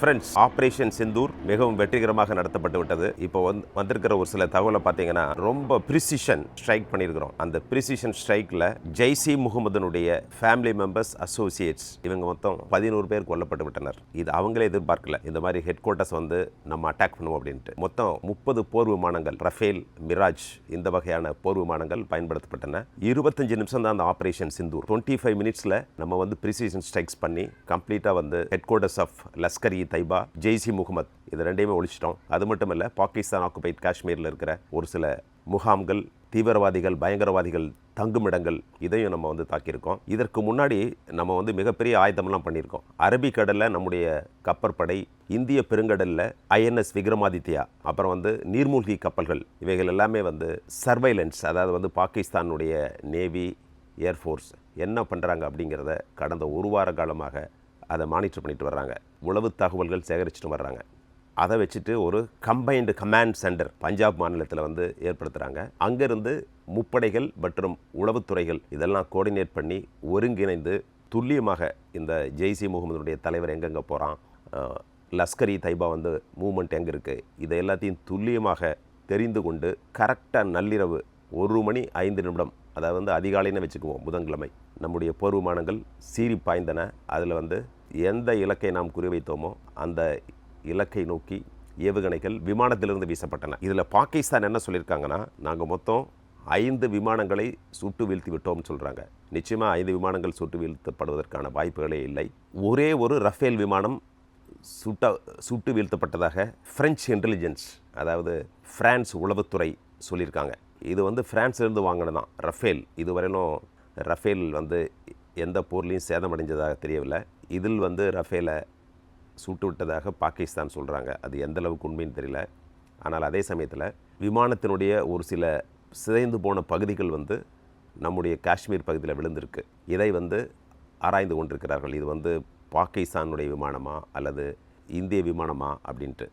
Friends operation Sindoor மிகவும் வெற்றிகரமாக நடத்தப்பட்டு விட்டது. இப்போ வந்து வந்திருக்கிற ஒரு சில தகவலை பார்த்தீங்கன்னா ரொம்ப ப்ரிசிஷன் ஸ்ட்ரைக் பண்ணியிருக்கிறோம். அந்த ப்ரிசிஷன் ஸ்ட்ரைக்கில் ஜெய்சி முகமதனுடைய ஃபேமிலி மெம்பர்ஸ் அசோசியேட்ஸ் இவங்க மொத்தம் பதினோரு பேர் கொல்லப்பட்டு விட்டனர். இது அவங்களே எதிர்பார்க்கல. இந்த மாதிரி ஹெட் குவார்ட்டர்ஸ் வந்து நம்ம அட்டாக் பண்ணுவோம் அப்படின்ட்டு. மொத்தம் முப்பது போர் விமானங்கள் ரஃபேல் மிராஜ் இந்த வகையான போர் விமானங்கள் பயன்படுத்தப்பட்டன. இருபத்தஞ்சு நிமிஷம் தான் அந்த ஆபரேஷன் சிந்தூர் டுவெண்ட்டி ஃபைவ் மினிட்ஸில் நம்ம வந்து ப்ரிசிஷன் ஸ்ட்ரைக்ஸ் பண்ணி கம்ப்ளீட்டாக வந்து headquarters of Lashkar Taiba Jaish Mohammed. இது ரெண்டையுமே ஒழிச்சிட்டோம். அது மட்டும் இல்லை பாகிஸ்தான் ஆக்குபைட் காஷ்மீரில் இருக்கிற ஒரு சில முகாம்கள் தீவிரவாதிகள் பயங்கரவாதிகள் தங்குமிடங்கள் இதையும் நம்ம வந்து தாக்கியிருக்கோம். இதற்கு முன்னாடி நம்ம வந்து மிகப்பெரிய ஆயுதம்லாம் பண்ணியிருக்கோம். அரபிக்கடலில் நம்முடைய கப்பற்படை இந்திய பெருங்கடலில் ஐஎன்எஸ் விக்ரமாதித்யா அப்புறம் வந்து நீர்மூழ்கி கப்பல்கள் இவைகள் எல்லாமே வந்து சர்வைலன்ஸ் அதாவது வந்து பாகிஸ்தானுடைய நேவி ஏர்ஃபோர்ஸ் என்ன பண்ணுறாங்க அப்படிங்கிறத கடந்த ஒரு வார காலமாக அதை மானிட்டர் பண்ணிட்டு வர்றாங்க. உளவு தகவல்கள் சேகரிச்சுட்டு வர்றாங்க. அதை வச்சுட்டு ஒரு கம்பைன்டு கமாண்ட் சென்டர் பஞ்சாப் மாநிலத்தில் வந்து ஏற்படுத்துகிறாங்க அங்கேருந்து முப்படைகள் மற்றும் உளவுத்துறைகள் இதெல்லாம் கோஆர்டினேட் பண்ணி ஒருங்கிணைந்து துல்லியமாக இந்த ஜெய்சி முகமதுடைய தலைவர் எங்கெங்கே போகிறான் லஸ்கரி தைபா வந்து மூமெண்ட் எங்கே இருக்குது இதை எல்லாத்தையும் துல்லியமாக தெரிந்து கொண்டு கரெக்டாக நள்ளிரவு ஒரு மணி ஐந்து நிமிடம் அதாவது வந்து அதிகாலைன்னு வச்சுக்குவோம் புதன்கிழமை. நம்முடைய போர் விமானங்கள் சீறி பாய்ந்தன. அதில் வந்து எந்த இலக்கை நாம் குறிவைத்தோமோ அந்த இலக்கை நோக்கி ஏவுகணைகள் விமானத்திலிருந்து வீசப்பட்டன. இதில் பாகிஸ்தான் என்ன சொல்லியிருக்காங்கன்னா நாங்கள் மொத்தம் ஐந்து விமானங்களை சுட்டு வீழ்த்தி விட்டோம்னு சொல்கிறாங்க நிச்சயமாக ஐந்து விமானங்கள் சுட்டு வீழ்த்தப்படுவதற்கான வாய்ப்புகளே இல்லை. ஒரே ஒரு ரஃபேல் விமானம் சுட்ட சுட்டு வீழ்த்தப்பட்டதாக ஃப்ரெஞ்ச் இன்டெலிஜென்ஸ் அதாவது ஃப்ரான்ஸ் உளவுத்துறை சொல்லியிருக்காங்க. இது வந்து ஃப்ரான்ஸ்லேருந்து வாங்கினது தான் ரஃபேல். இதுவரையிலும் ரஃபேல் வந்து எந்த போர்லேயும் சேதமடைஞ்சதாக தெரியவில்லை. இதில் வந்து ரஃபேலை சுட்டு விட்டதாக பாகிஸ்தான் சொல்கிறாங்க அது எந்த அளவுக்கு உண்மைன்னு தெரியல. ஆனால் அதே சமயத்தில் விமானத்தினுடைய ஒரு சில சிதைந்து போன பகுதிகள் வந்து நம்முடைய காஷ்மீர் பகுதியில் விழுந்திருக்கு. இதை வந்து ஆராய்ந்து கொண்டிருக்கிறார்கள். இது வந்து பாகிஸ்தானுடைய விமானமா அல்லது இந்திய விமானமா அப்படின்ட்டு.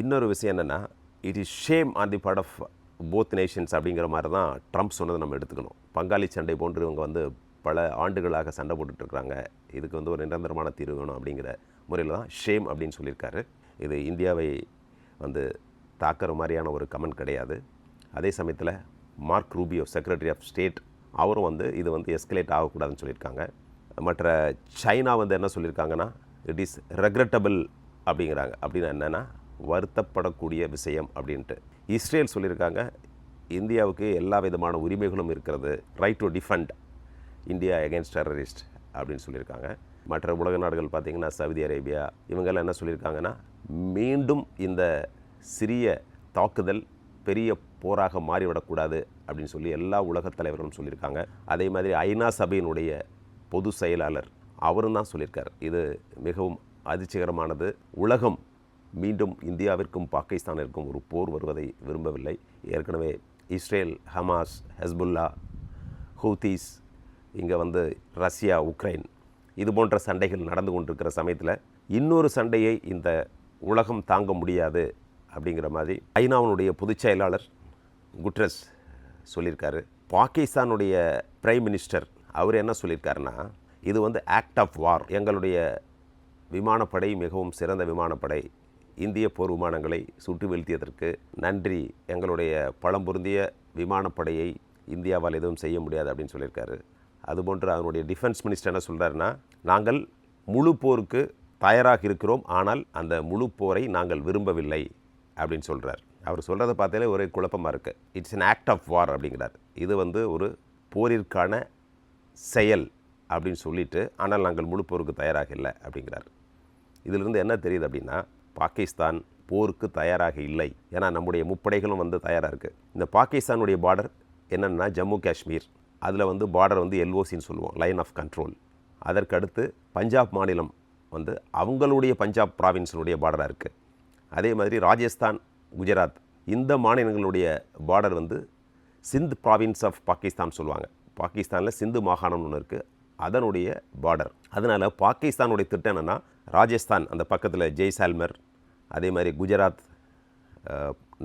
இன்னொரு விஷயம் என்னென்னா it is shame on the part of both nations அப்படிங்கிற மாதிரி தான் ட்ரம்ப் சொன்னதை நம்ம எடுத்துக்கணும். பங்காளி சண்டை போன்று இவங்க வந்து பல ஆண்டுகளாக சண்டை போட்டுட்ருக்குறாங்க. இதுக்கு வந்து ஒரு நிரந்தரமான தீர்வு வேணும் அப்படிங்கிற முறையில் தான் ஷேம் அப்படின்னு சொல்லியிருக்காரு. இது இந்தியாவை வந்து தாக்கிற மாதிரியான ஒரு கமெண்ட் கிடையாது. அதே சமயத்தில் Mark Rubio secretary of state அவரும் வந்து இது வந்து எஸ்கலேட் ஆகக்கூடாதுன்னு சொல்லியிருக்காங்க. மற்ற சைனா வந்து என்ன சொல்லியிருக்காங்கன்னா இட் இஸ் ரெக்ரெட்டபிள் அப்படிங்கிறாங்க. அப்படின்னா என்னென்னா வருத்தப்படக்கூடிய விஷயம் அப்படின்ட்டு. இஸ்ரேல் சொல்லியிருக்காங்க இந்தியாவுக்கு எல்லா விதமான உரிமைகளும் இருக்கிறது. Right to defend India against terrorist அப்படின்னு சொல்லியிருக்காங்க. மற்ற உலக நாடுகள் பார்த்திங்கன்னா சவுதி அரேபியா இவங்கெல்லாம் என்ன சொல்லியிருக்காங்கன்னா மீண்டும் இந்த சிறிய தாக்குதல் பெரிய போராக மாறிவிடக்கூடாது அப்படின்னு சொல்லி எல்லா உலகத் தலைவர்களும் சொல்லியிருக்காங்க. அதே மாதிரி ஐநா சபையினுடைய பொது செயலாளர் அவரும் தான் சொல்லியிருக்கார். இது மிகவும் அதிர்ச்சிகரமானது. உலகம் மீண்டும் இந்தியாவிற்கும் பாகிஸ்தானிற்கும் ஒரு போர் வருவதை விரும்பவில்லை. ஏற்கனவே இஸ்ரேல் ஹமாஸ் ஹெஸ்புல்லா ஹூத்தீஸ் இங்கே வந்து ரஷ்யா உக்ரைன் இது போன்ற சண்டைகள் நடந்து கொண்டிருக்கிற சமயத்தில் இன்னொரு சண்டையை இந்த உலகம் தாங்க முடியாது அப்படிங்கிற மாதிரி ஐநாவினுடைய பொதுச் செயலாளர் குட்ரஸ் சொல்லியிருக்காரு. பாகிஸ்தானுடைய பிரைம் மினிஸ்டர் அவர் என்ன சொல்லியிருக்காருன்னா இது வந்து ஆக்ட் ஆஃப் வார் எங்களுடைய விமானப்படை மிகவும் சிறந்த விமானப்படை. இந்திய போர் விமானங்களை சுட்டு வீழ்த்தியதற்கு நன்றி. எங்களுடைய பழம்பொருந்திய விமானப்படையை இந்தியாவால் எதுவும் செய்ய முடியாது அப்படின்னு சொல்லியிருக்காரு. அதுபோன்று அதனுடைய டிஃபென்ஸ் மினிஸ்டர் என்ன சொல்கிறாருன்னா நாங்கள் முழு போருக்கு தயாராக இருக்கிறோம் ஆனால் அந்த முழு போரை நாங்கள் விரும்பவில்லை அப்படின்னு சொல்கிறார் அவர் சொல்கிறத பார்த்தாலே ஒரே குழப்பமாக இருக்குது it's an act of war அப்படிங்கிறார். இது வந்து ஒரு போரிற்கான செயல் அப்படின்னு சொல்லிட்டு ஆனால் நாங்கள் முழு போருக்கு தயாராக இல்லை அப்படிங்கிறார். இதிலிருந்து என்ன தெரியுது அப்படின்னா பாகிஸ்தான் போருக்கு தயாராக இல்லை. ஏன்னா நம்முடைய முப்படைகளும் வந்து தயாராக இருக்குது இந்த பாகிஸ்தானுடைய பார்டர் என்னென்னா ஜம்மு காஷ்மீர். அதில் வந்து பார்டர் வந்து எல்ஓசின்னு சொல்லுவோம் லைன் ஆஃப் கண்ட்ரோல் அதற்கடுத்து பஞ்சாப் மாநிலம் வந்து அவங்களுடைய பஞ்சாப் ப்ராவின்ஸினுடைய பார்டராக இருக்குது அதே மாதிரி ராஜஸ்தான் குஜராத் இந்த மாநிலங்களுடைய பார்டர் வந்து சிந்த் ப்ராவின்ஸ் ஆஃப் பாகிஸ்தான் சொல்லுவாங்க. பாகிஸ்தானில் சிந்து மாகாணம்னு ஒன்று இருக்குது அதனுடைய பார்டர் அதனால் பாகிஸ்தானுடைய திட்டம் என்னென்னா ராஜஸ்தான் அந்த பக்கத்தில் ஜெய்சால்மர் அதே மாதிரி குஜராத்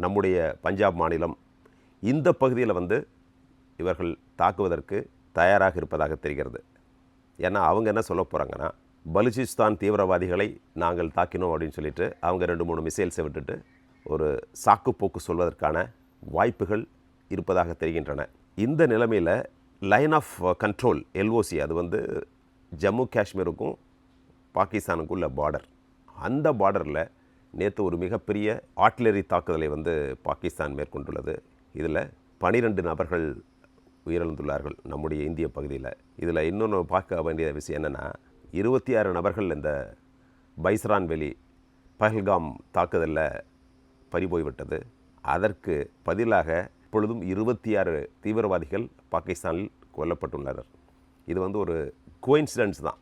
நம்முடைய பஞ்சாப் மாநிலம் இந்த பகுதியில் வந்து இவர்கள் தாக்குவதற்கு தயாராக இருப்பதாக தெரிகிறது. ஏன்னா அவங்க என்ன சொல்ல போகிறாங்கன்னா பலுச்சிஸ்தான் தீவிரவாதிகளை நாங்கள் தாக்கினோம் அப்படின்னு சொல்லிட்டு அவங்க ரெண்டு மூணு மிசைல்ஸை விட்டுட்டு ஒரு சாக்குப்போக்கு சொல்வதற்கான வாய்ப்புகள் இருப்பதாக தெரிகின்றன. இந்த நிலைமையில் லைன் ஆஃப் கண்ட்ரோல் எல்ஓசி அது வந்து ஜம்மு காஷ்மீருக்கும் பாகிஸ்தானுக்கும் உள்ள பார்டர் அந்த பார்டரில் நேற்று ஒரு மிகப்பெரிய ஆர்ட்லரி தாக்குதலை வந்து பாகிஸ்தான் மேற்கொண்டுள்ளது. இதில் பனிரெண்டு நபர்கள் உயிரிழந்துள்ளார்கள் நம்முடைய இந்திய பகுதியில். இதில் இன்னொன்று பார்க்க வேண்டிய விஷயம் என்னென்னா இருபத்தி ஆறு நபர்கள் இந்த பைஸ்ரான் வெளி பஹல்காம் தாக்குதலில் பறிபோய்விட்டது. அதற்கு பதிலாக இப்பொழுதும் இருபத்தி ஆறு தீவிரவாதிகள் பாகிஸ்தானில் கொல்லப்பட்டுள்ளனர். இது வந்து ஒரு கோயின்சிடென்ஸ் தான்.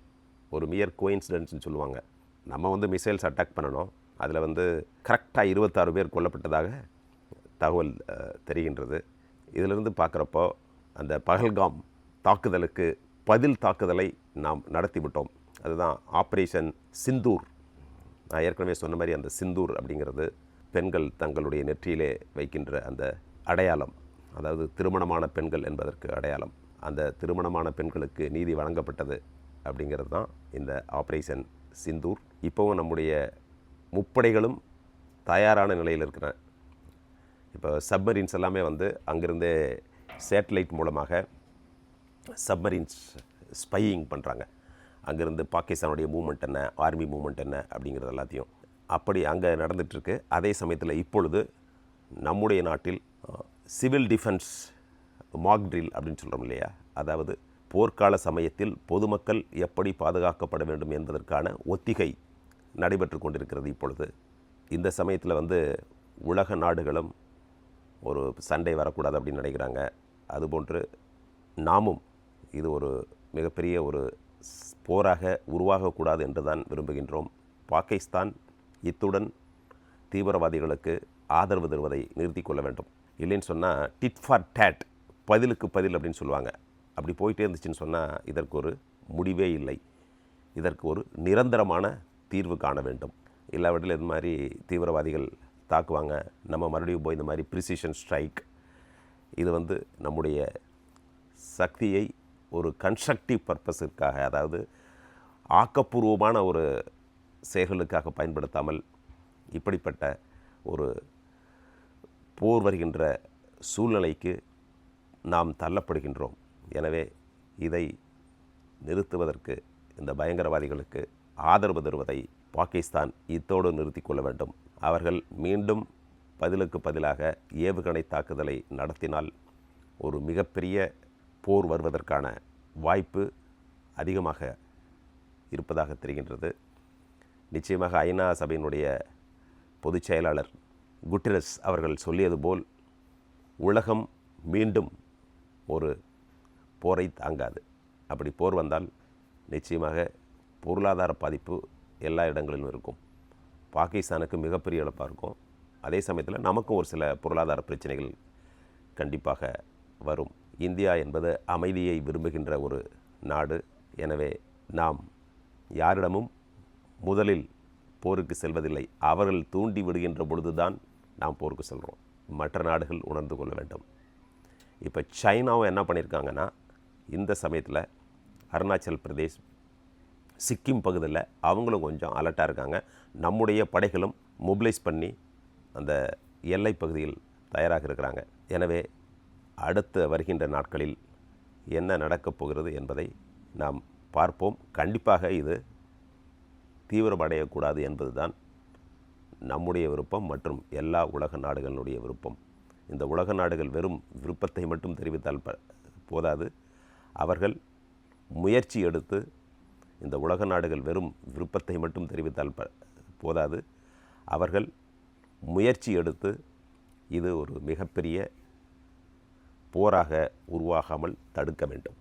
ஒரு மியர் கோயின்சிடென்ஸ்னு சொல்லுவாங்க. நம்ம வந்து மிசைல்ஸ் அட்டாக் பண்ணணும். அதில் வந்து கரெக்டாக இருபத்தாறு பேர் கொல்லப்பட்டதாக தகவல் தெரிகின்றது. இதிலிருந்து பார்க்குறப்போ அந்த பகல்காம் தாக்குதலுக்கு பதில் தாக்குதலை நாம் நடத்திவிட்டோம். அதுதான் ஆப்ரேஷன் சிந்தூர். நான் ஏற்கனவே சொன்ன மாதிரி அந்த சிந்தூர் அப்படிங்கிறது பெண்கள் தங்களுடைய நெற்றியிலே வைக்கின்ற அந்த அடையாளம். அதாவது திருமணமான பெண்கள் என்பதற்கு அடையாளம். அந்த திருமணமான பெண்களுக்கு நீதி வழங்கப்பட்டது அப்படிங்கிறது தான் இந்த ஆப்ரேஷன் சிந்தூர். இப்போவும் நம்முடைய முப்படைகளும் தயாரான நிலையில் இருக்கிற இப்போ சப்மரீன்ஸ் எல்லாமே வந்து அங்கேருந்தே சேட்டலைட் மூலமாக சப்மரீன்ஸ் ஸ்பையிங் பண்ணுறாங்க அங்கேருந்து பாகிஸ்தானுடைய மூமெண்ட் என்ன ஆர்மி மூமெண்ட் என்ன அப்படிங்கிறது எல்லாத்தையும் அப்படி அங்கே நடந்துகிட்ருக்கு அதே சமயத்தில் இப்பொழுது நம்முடைய நாட்டில் சிவில் டிஃபென்ஸ் மாக் ட்ரில் அப்படின்னு சொல்கிறோம் இல்லையா? அதாவது போர்க்கால சமயத்தில் பொதுமக்கள் எப்படி பாதுகாக்கப்பட வேண்டும் என்பதற்கான ஒத்திகை நடைபெற்று கொண்டிருக்கிறது இப்பொழுது. இந்த சமயத்தில் வந்து உலக நாடுகளும் ஒரு சண்டை வரக்கூடாது அப்படின்னு நினைக்கிறாங்க. அதுபோன்று நாமும் இது ஒரு மிகப்பெரிய ஒரு ஸ்- போராக உருவாகக்கூடாது என்று தான் விரும்புகின்றோம். பாகிஸ்தான் இத்துடன் தீவிரவாதிகளுக்கு ஆதரவு தருவதை நிறுத்தி கொள்ள வேண்டும். இல்லைன்னு சொன்னால் டிட் ஃபார் டேட் பதிலுக்கு பதில் அப்படின்னு சொல்லுவாங்க. அப்படி போயிட்டே இருந்துச்சுன்னு சொன்னால் இதற்கு ஒரு முடிவே இல்லை. இதற்கு ஒரு நிரந்தரமான தீர்வு காண வேண்டும். இல்லாவிட்டில் இது மாதிரி தீவிரவாதிகள் தாக்குவாங்க. நம்ம மறுபடியும் போய் இந்த மாதிரி ப்ரிசிஷன் ஸ்ட்ரைக் இது வந்து நம்முடைய சக்தியை ஒரு கன்ஸ்ட்ரக்டிவ் பர்பஸிற்காக அதாவது ஆக்கப்பூர்வமான ஒரு செயல்களுக்காக பயன்படுத்தாமல் இப்படிப்பட்ட ஒரு போர் வருகின்ற சூழ்நிலைக்கு நாம் தள்ளப்படுகின்றோம். எனவே இதை நிறுத்துவதற்கு இந்த பயங்கரவாதிகளுக்கு ஆதரவு தருவதை பாகிஸ்தான் இத்தோடு நிறுத்திக் கொள்ள வேண்டும். அவர்கள் மீண்டும் பதிலுக்கு பதிலாக ஏவுகணை தாக்குதலை நடத்தினால் ஒரு மிகப்பெரிய போர் வருவதற்கான வாய்ப்பு அதிகமாக இருப்பதாக தெரிகின்றது. நிச்சயமாக ஐநா சபையினுடைய பொதுச் செயலாளர் குட்டரஸ் அவர்கள் சொல்லியது போல் உலகம் மீண்டும் ஒரு போரை தாங்காது. அப்படி போர் வந்தால் நிச்சயமாக பொருளாதார பாதிப்பு எல்லா இடங்களிலும் இருக்கும். பாகிஸ்தானுக்கு மிகப்பெரிய இழப்பாக இருக்கும். அதே சமயத்தில் நமக்கும் ஒரு சில பொருளாதார பிரச்சனைகள் கண்டிப்பாக வரும். இந்தியா என்பது அமைதியை விரும்புகின்ற ஒரு நாடு. எனவே நாம் யாரிடமும் முதலில் போருக்கு செல்வதில்லை. அவர்கள் தூண்டி விடுகின்ற பொழுதுதான் நாம் போருக்கு செல்கிறோம் மற்ற நாடுகள் உணர்ந்து கொள்ள வேண்டும். இப்போ சைனாவும் என்ன பண்ணியிருக்காங்கன்னா இந்த சமயத்தில் அருணாச்சல் பிரதேஷ் சிக்கிம் பகுதியில் அவங்களும் கொஞ்சம் அலர்ட்டாக இருக்காங்க. நம்முடைய படைகளும் மொபிலைஸ் பண்ணி அந்த எல்லை பகுதியில் தயாராக இருக்கிறாங்க. எனவே அடுத்து வருகின்ற நாட்களில் என்ன நடக்கப் போகிறது என்பதை நாம் பார்ப்போம். கண்டிப்பாக இது தீவிரமடையக்கூடாது என்பதுதான் நம்முடைய விருப்பம் மற்றும் எல்லா உலக நாடுகளினுடைய விருப்பம். இந்த உலக நாடுகள் வெறும் விருப்பத்தை மட்டும் தெரிவித்தால் ப- போதாது. அவர்கள் முயற்சி எடுத்து இந்த உலக நாடுகள் வெறும் விருப்பத்தை மட்டும் தெரிவித்தால் ப- போதாது. அவர்கள் முயற்சி எடுத்து இது ஒரு மிகப்பெரிய போராக உருவாகாமல் தடுக்க வேண்டும்.